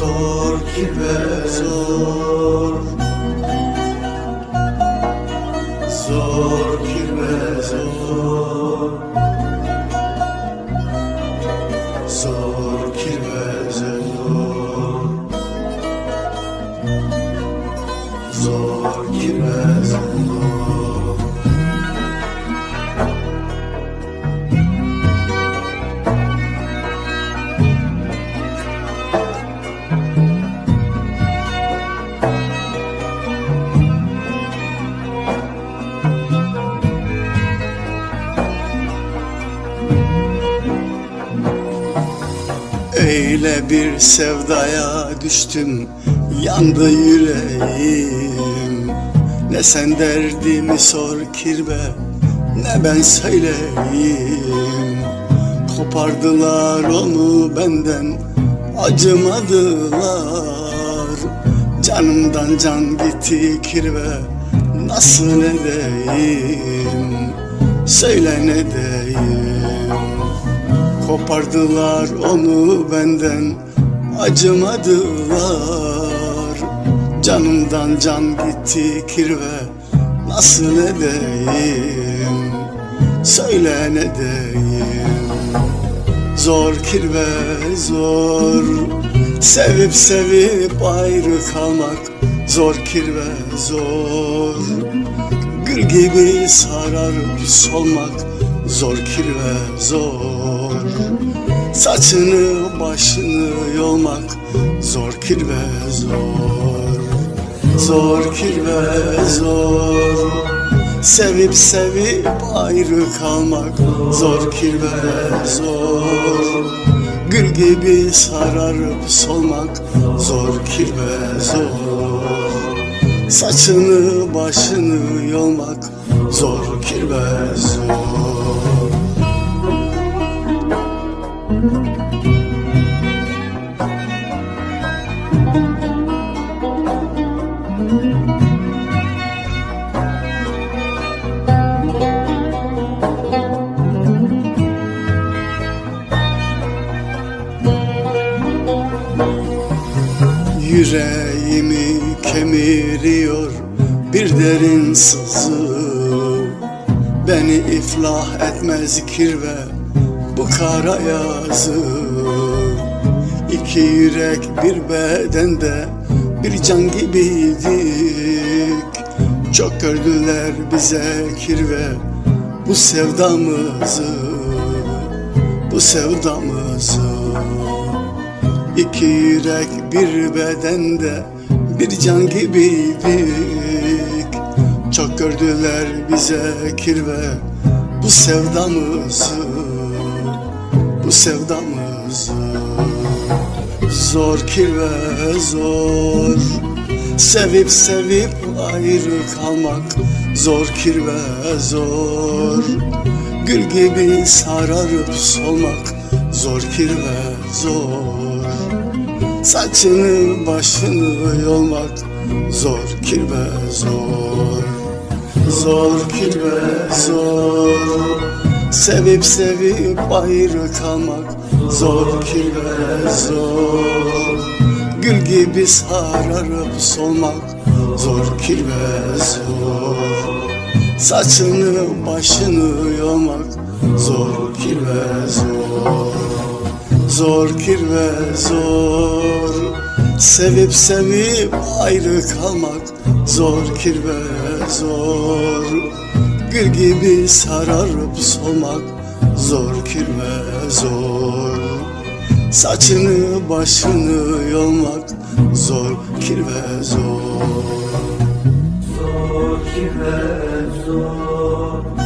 Zor kirve zor. Zor kirve zor. Zor kirve zor. Zor kirve zor Öyle bir sevdaya düştüm Yandı yüreğim. Ne sen derdimi sor kirbe Ne ben söyleyeyim. Kopardılar onu benden Acımadılar. Canımdan can gitti kirve Nasıl edeyim? Söyle ne diyeyim Kopardılar onu benden. Acımadılar. Canımdan can gitti kirve. Nasıl edeyim? Söyle ne diyeyim? Zor kirve zor. Sevip sevip ayrı kalmak Zor kirve zor. Gül gibi sararıp solmak Zor kirve zor. Saçını başını yolmak Zor kirve zor. Zor kirve zor. Sevip sevip ayrı kalmak Zor kirve zor. Gül gibi sararıp solmak Zor kirve zor. Saçını başını yolmak Zor kirve zor Yüreğimi kemiriyor bir derin sızı. Beni iflah etmez kirve bu kara yazı. İki yürek bir bedende bir can gibiydik. Çok gördüler bize kirve bu sevdamızı Bu sevdamızı. İki yürek bir bedende bir can gibiydik. Çok gördüler bize kirve bu sevdamızı Bu sevdamızı Zor kirve zor. Sevip sevip ayrı kalmak Zor kirve zor. Gül gibi sararıp solmak Zor kirve zor. Saçını başını yolmak Zor kirve zor. Zor kirve zor Sevip sevip ayrı kalmak Zor kirve zor. Gül gibi sararıp solmak Zor kirve zor. Saçını başını yolmak Zor kirve zor. Zor kirve zor. Sevip sevip ayrı kalmak Zor kirve zor Gül gibi sararıp solmak Zor kirve zor. Saçını başını yolmak Zor kirve zor. Zor kirve zor